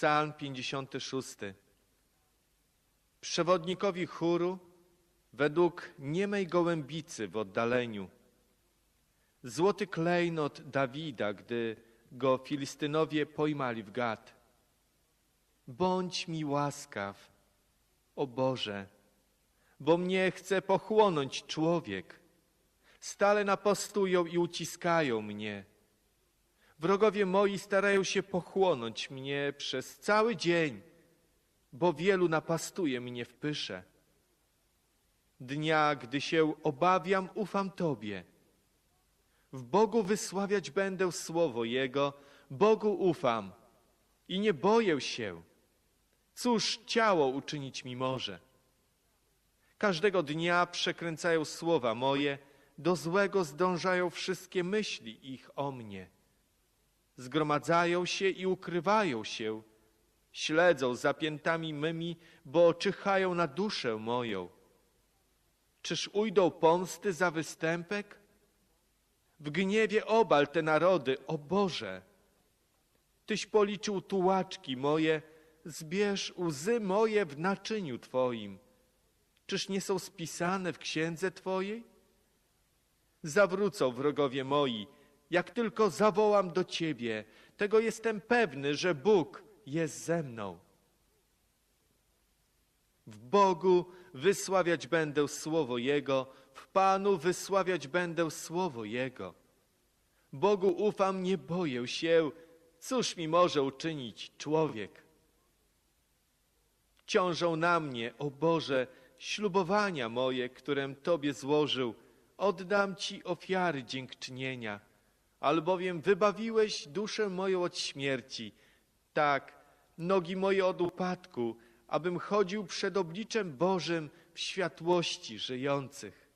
Psalm 56. Przewodnikowi chóru według niemej gołębicy w oddaleniu. Złoty klejnot Dawida, gdy go Filistynowie pojmali w gad. Bądź mi łaskaw, o Boże, bo mnie chce pochłonąć człowiek. Stale napostują i uciskają mnie. Wrogowie moi starają się pochłonąć mnie przez cały dzień, bo wielu napastuje mnie w pysze. Dnia, gdy się obawiam, ufam Tobie. W Bogu wysławiać będę słowo Jego, Bogu ufam i nie boję się. Cóż ciało uczynić mi może? Każdego dnia przekręcają słowa moje, do złego zdążają wszystkie myśli ich o mnie. Zgromadzają się i ukrywają się, śledzą zapiętami mymi, bo czyhają na duszę moją. Czyż ujdą pomsty za występek? W gniewie obal te narody, o Boże! Tyś policzył tułaczki moje, zbierz łzy moje w naczyniu Twoim. Czyż nie są spisane w księdze Twojej? Zawrócą wrogowie moi, jak tylko zawołam do Ciebie. Tego jestem pewny, że Bóg jest ze mną. W Bogu wysławiać będę słowo Jego, w Panu wysławiać będę słowo Jego. Bogu ufam, nie boję się, cóż mi może uczynić człowiek? Ciążą na mnie, o Boże, ślubowania moje, którem Tobie złożył. Oddam Ci ofiary dziękczynienia, albowiem wybawiłeś duszę moją od śmierci, tak, nogi moje od upadku, abym chodził przed obliczem Bożym w światłości żyjących.